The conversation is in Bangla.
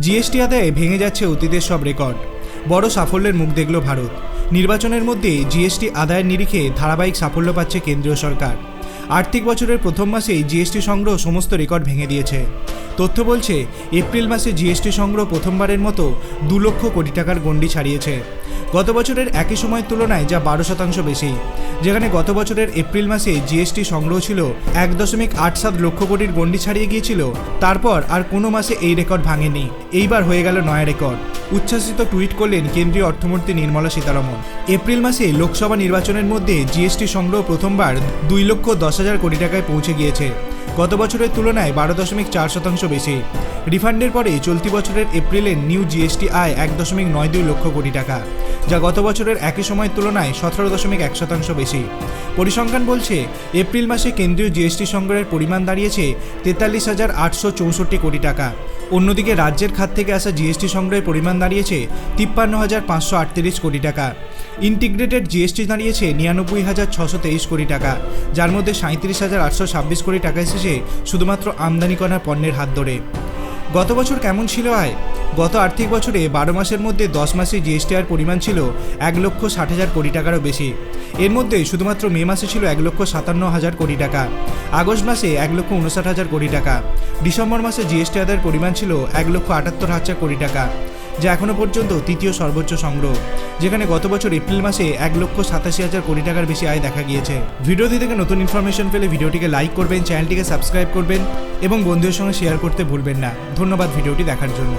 জিএসটি আদায়ে ভেঙে যাচ্ছে অতীতের সব রেকর্ড। বড় সাফল্যের মুখ দেখল ভারত। নির্বাচনের মধ্যে জিএসটি আদায়ের নিরিখে ধারাবাহিক সাফল্য পাচ্ছে কেন্দ্রীয় সরকার। আর্থিক বছরের প্রথম মাসেই জিএসটি সংগ্রহ সমস্ত রেকর্ড ভেঙে দিয়েছে। তথ্য বলছে, এপ্রিল মাসে জিএসটি সংগ্রহ প্রথমবারের মতো দু লক্ষ কোটি টাকার গণ্ডি ছাড়িয়েছে। গত বছরের একই সময়ের তুলনায় যা বারো শতাংশ বেশি। যেখানে গত বছরের এপ্রিল মাসে জিএসটি সংগ্রহ ছিল এক দশমিক আট সাত লক্ষ কোটির গণ্ডি ছাড়িয়ে গিয়েছিল, তারপর আর কোনো মাসে এই রেকর্ড ভাঙেনি। এইবার হয়ে গেল নয়া রেকর্ড। উচ্ছ্বাসিত টুইট করলেন কেন্দ্রীয় অর্থমন্ত্রী নির্মলা সীতারমন। এপ্রিল মাসে লোকসভা নির্বাচনের মধ্যে জিএসটি সংগ্রহ প্রথমবার দুই লক্ষ দশ হাজার কোটি টাকায় পৌঁছে গিয়েছে। গত বছরের তুলনায় বারো দশমিক চার শতাংশ বেশি। রিফান্ডের পরে চলতি বছরের এপ্রিলের নিউ জিএসটি আয় এক দশমিক নয় দুই লক্ষ কোটি টাকা, যা গত বছরের একই সময়ের তুলনায় সতেরো দশমিক এক শতাংশ বেশি। পরিসংখ্যান বলছে, এপ্রিল মাসে কেন্দ্রীয় জিএসটি সংগ্রহের পরিমাণ দাঁড়িয়েছে তেতাল্লিশ হাজার আটশো চৌষট্টি কোটি টাকা। অন্যদিকে রাজ্যের খাত থেকে আসা জিএসটি সংগ্রহের পরিমাণ দাঁড়িয়েছে তিপ্পান্ন হাজার পাঁচশো আটত্রিশ কোটি টাকা। ইন্টিগ্রেটেড জিএসটি দাঁড়িয়েছে নিরানব্বই হাজার ছশো তেইশ কোটি টাকা, যার মধ্যে সাঁত্রিশ হাজার আটশো ছাব্বিশ কোটি টাকা এসেছে শুধুমাত্র আমদানি করা পণ্যের হাত ধরে। গত বছর কেমন ছিল আয়? গত আর্থিক বছরে বারো মাসের মধ্যে দশ মাসে জিএসটি আয়ের পরিমাণ ছিল এক লক্ষ ষাট হাজার কোটি টাকারও বেশি। এর মধ্যে শুধুমাত্র মে মাসে ছিল এক লক্ষ সাতান্ন হাজার কোটি টাকা, আগস্ট মাসে এক লক্ষ উনষাট হাজার কোটি টাকা, ডিসেম্বর মাসে জিএসটি আদায়ের পরিমাণ ছিল এক লক্ষ আটাত্তর হাজার কোটি টাকা। যা এখনও পর্যন্ত তৃতীয় সর্বোচ্চ সংগ্রহ, যেখানে গত বছর এপ্রিল মাসে এক লক্ষ সাতাশি হাজার কোটি টাকার বেশি আয় দেখা গিয়েছে। ভিডিওটি থেকে নতুন ইনফরমেশন পেলে ভিডিওটিকে লাইক করবেন চ্যানেলটিকে সাবস্ক্রাইব করবেন, এবং বন্ধুদের সঙ্গে শেয়ার করতে ভুলবেন না। ধন্যবাদ ভিডিওটি দেখার জন্য।